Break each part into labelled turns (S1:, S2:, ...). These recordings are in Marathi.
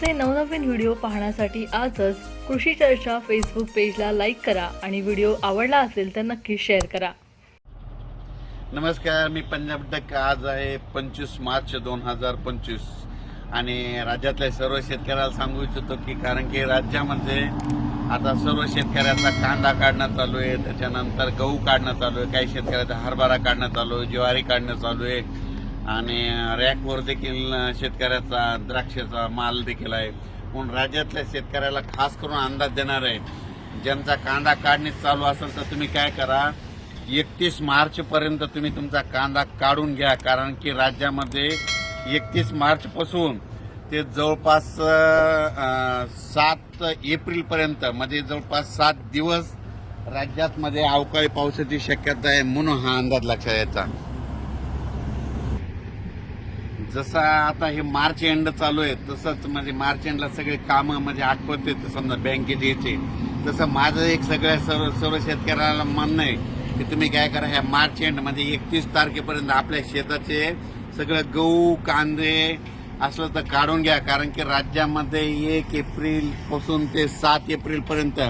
S1: आमचे नवनवीन व्हिडिओ पाहण्यासाठी आजच कृषी चर्चा फेसबुक पेजला लाईक करा आणि व्हिडिओ आवडला असेल तर नक्की शेअर करा.
S2: नमस्कार मी पंजाब डक. आज आहे पंचवीस मार्च दोन हजार पंचवीस आणि राज्यातल्या सर्व शेतकऱ्याला सांगू इच्छितो की कारण की राज्यामध्ये आता सर्व शेतकऱ्याचा कांदा काढणं चालू आहे त्याच्यानंतर गहू काढणं चालू आहे काही शेतकऱ्याचा हरभरा काढणं चालू आहे ज्वारी काढणं चालू आहे. आणि रॅकवर देखील शेतकऱ्याचा द्राक्षाचा माल देखील आहे. म्हणून राज्यातल्या शेतकऱ्याला खास करून अंदाज देणार आहे. ज्यांचा कांदा काढणीच चालू असेल तर तुम्ही काय करा? एकतीस मार्चपर्यंत तुम्ही तुमचा कांदा काढून घ्या. कारण की राज्यामध्ये एकतीस मार्चपासून ते जवळपास सात एप्रिलपर्यंत म्हणजे जवळपास सात दिवस राज्यात मध्ये अवकाळी पावसाची शक्यता आहे म्हणून हा अंदाज लक्षात यायचा. जसा आता हे मार्च एंड चालू आहे तसंच म्हणजे मार्च एंडला सगळे कामं म्हणजे आठवत येतं समजा बँकेत यायचे तसं माझं एक सगळ्या सर्व सर्व शेतकऱ्याला म्हणणं आहे की तुम्ही काय करा ह्या मार्च एंड म्हणजे एकतीस तारखेपर्यंत आपल्या शेताचे सगळं गहू कांदे असलं तर काढून घ्या. कारण की राज्यामध्ये एक एप्रिलपासून ते सात एप्रिलपर्यंत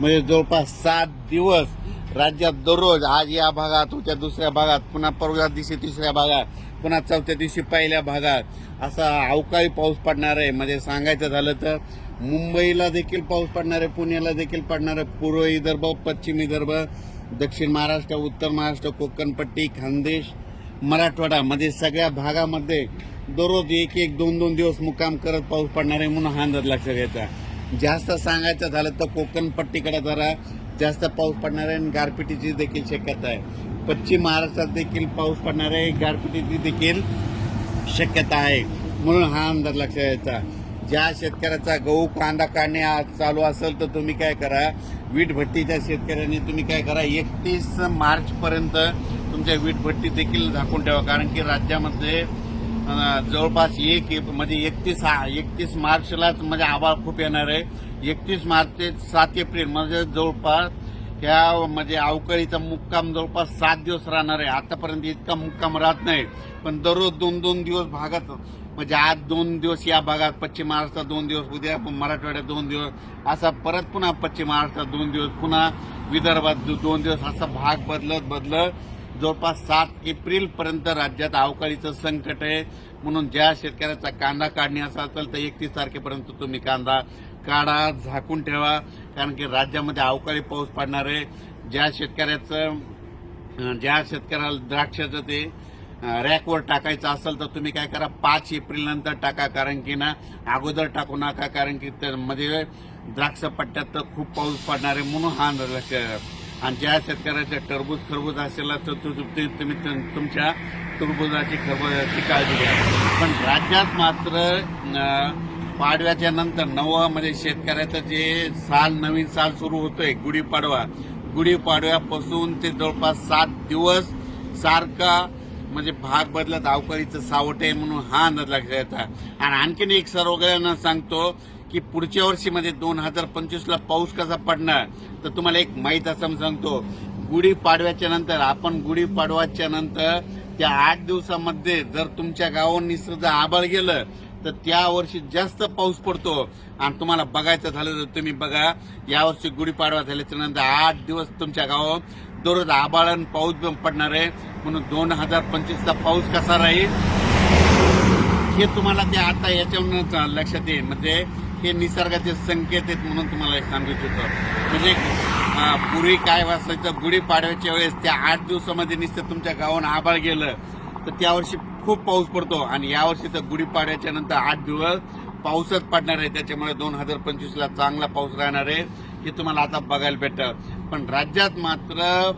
S2: म्हणजे जवळपास सात दिवस राज्यात दररोज आज या भागात उद्या दुसऱ्या भागात पुन्हा परवा दिवशी तिसऱ्या भागात पुन्हा चौथ्या दिवशी पहिल्या भागात. असा अवकाळी पाऊस पडणार आहे. म्हणजे सांगायचं झालं तर मुंबईला देखील पाऊस पडणार आहे पुण्याला देखील पडणार आहे. पूर्व विदर्भ पश्चिम विदर्भ दक्षिण महाराष्ट्र उत्तर महाराष्ट्र कोकणपट्टी खानदेश मराठवाडा म्हणजे सगळ्या भागामध्ये दररोज एक एक दोन दोन दिवस मुक्काम करत पाऊस पडणार आहे म्हणून हा अंदाज लक्षात घ्यायचा. जास्त सांगायचं झालं तर कोकणपट्टीकडे जरा जास्त पाऊस पडणार आहे आणि गारपिटीची देखील शक्यता आहे. पश्चिम महाराष्ट्रात देखील पाऊस पडणार आहे गारपिटीची देखील शक्यता आहे. म्हणून हा अंदाज लक्षात घ्यायचा ज्या शेतकऱ्याचा गहू कांदा काढणे आज चालू असेल तर तुम्ही काय करा? वीट भट्टीच्या शेतकऱ्यांनी तुम्ही काय करा? एकतीस मार्चपर्यंत तुमच्या वीट भट्टी देखील झाकून ठेवा. कारण की राज्यामध्ये जवळपास एक म्हणजे एकतीस हा एकतीस मार्चलाच म्हणजे आभाळ खूप येणार आहे. एकतीस मार्च ते सात एप्रिल म्हणजे जवळपास त्या म्हणजे अवकाळीचा मुक्काम जवळपास सात दिवस राहणार आहे. आतापर्यंत इतका मुक्काम राहत नाही पण दररोज दोन दोन दिवस भागात म्हणजे आज दोन दिवस या भागात पश्चिम महाराष्ट्रात दोन दिवस उद्या मराठवाड्यात दोन दिवस असा परत पुन्हा पश्चिम महाराष्ट्रात दोन दिवस पुन्हा विदर्भात दोन दिवस असा भाग बदलत बदलत जवळपास सात एप्रिलपर्यंत राज्यात अवकाळीचं संकट आहे. म्हणून ज्या शेतकऱ्याचा कांदा काढणी असा असेल तर एकतीस तारखेपर्यंत तुम्ही कांदा काढा झाकून ठेवा कारण की राज्यामध्ये अवकाळी पाऊस पडणार आहे. ज्या शेतकऱ्याचं ज्या शेतकऱ्याला द्राक्षाचं ते रॅकवर टाकायचं असेल तर तुम्ही काय करा पाच एप्रिल नंतर टाका कारण की ना अगोदर टाकू नका कारण की त्यामध्ये द्राक्ष पट्ट्यात तर खूप पाऊस पडणार आहे म्हणून हा अंदाज आणि ज्या शेतकऱ्याच्या टरबूज खरबूज असेल तर तु- तुम्ही तुमच्या टरबुजाची खरबुजाची काळजी घ्या. पण राज्यात मात्र पाडव्याच्या नंतर नवं म्हणजे शेतकऱ्याचं जे साल नवीन साल सुरू होतोय गुढीपाडवा. गुढीपाडव्यापासून ते जवळपास सात दिवस सारखा म्हणजे भाग बदलत अवकाळीचं सावट आहे म्हणून हा अंदाज लक्षात येतात आणि आणखीन एक सर्वगळ्यांना सांगतो की पुढच्या वर्षी म्हणजे दोन हजार पंचवीसला पाऊस कसा पडणार तर तुम्हाला एक माहीत असं सांगतो. गुढीपाडव्याच्या नंतर आपण गुढीपाडव्याच्या नंतर त्या आठ दिवसामध्ये जर तुमच्या गावावर निसर्ग आबळ गेलं तर त्या वर्षी जास्त पाऊस पडतो. आणि तुम्हाला बघायचं झालं तर तुम्ही बघा यावर्षी गुढीपाडवा झाल्याच्यानंतर आठ दिवस तुमच्या गावावर दररोज आबाळ आणि पाऊस पण पडणार आहे. म्हणून दोन हजार पंचवीसचा पाऊस कसा राहील? हे तुम्हाला ते आता याच्यावरूनच लक्षात येईल. म्हणजे हे निसर्गाचे संकेत आहेत म्हणून तुम्हाला सांगू इच्छितो म्हणजे पूर्वी काय वाचायचं गुढीपाडव्याच्या वेळेस त्या आठ दिवसामध्ये नुसतं तुमच्या गावानं आभाळ गेलं. तर त्यावर्षी खूप पाऊस पडतो आणि यावर्षी तर गुढीपाड्याच्या नंतर आठ दिवस पाऊसच पडणार आहे. त्याच्यामुळे दोन हजार पंचवीसला चांगला पाऊस राहणार आहे. हे तुम्हाला आता बघायला भेटतं. पण राज्यात मात्र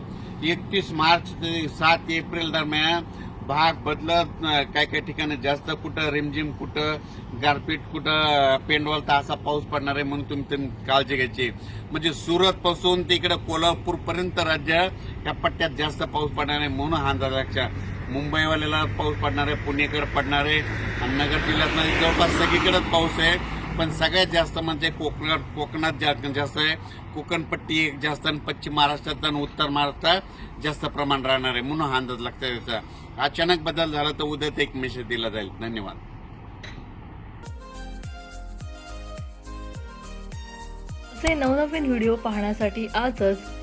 S2: एकतीस मार्च ते सात एप्रिल दरम्यान भाग बदलत काही काही ठिकाणी जास्त कुठं रिमझिम कुठं गारपीट कुठं पेंडवल तर असा पाऊस पडणार आहे. म्हणून तुम्ही काळजी घ्यायची. म्हणजे सुरतपासून ते राज्य या पट्ट्यात जास्त पाऊस पडणार आहे म्हणून हा अंदाज लक्षात. मुंबईवाल्याला पाऊस पडणार आहे पुणेकडे पडणार आहे. आणि नगर जिल्ह्यात जवळपास सगळीकडेच पाऊस आहे. पण सगळ्यात जास्त म्हणजे कोकणात कोकणात जास्त आहे. कोकणपट्टी एक जास्त आणि पश्चिम महाराष्ट्रात आणि उत्तर महाराष्ट्रात जास्त प्रमाण राहणार आहे. म्हणून हा अंदाज लक्षात त्याचा अचानक बदल झाला तर उद्या एक मेसेज दिला जाईल. धन्यवाद.
S1: असे नवनवीन व्हिडिओ पाहण्यासाठी आजच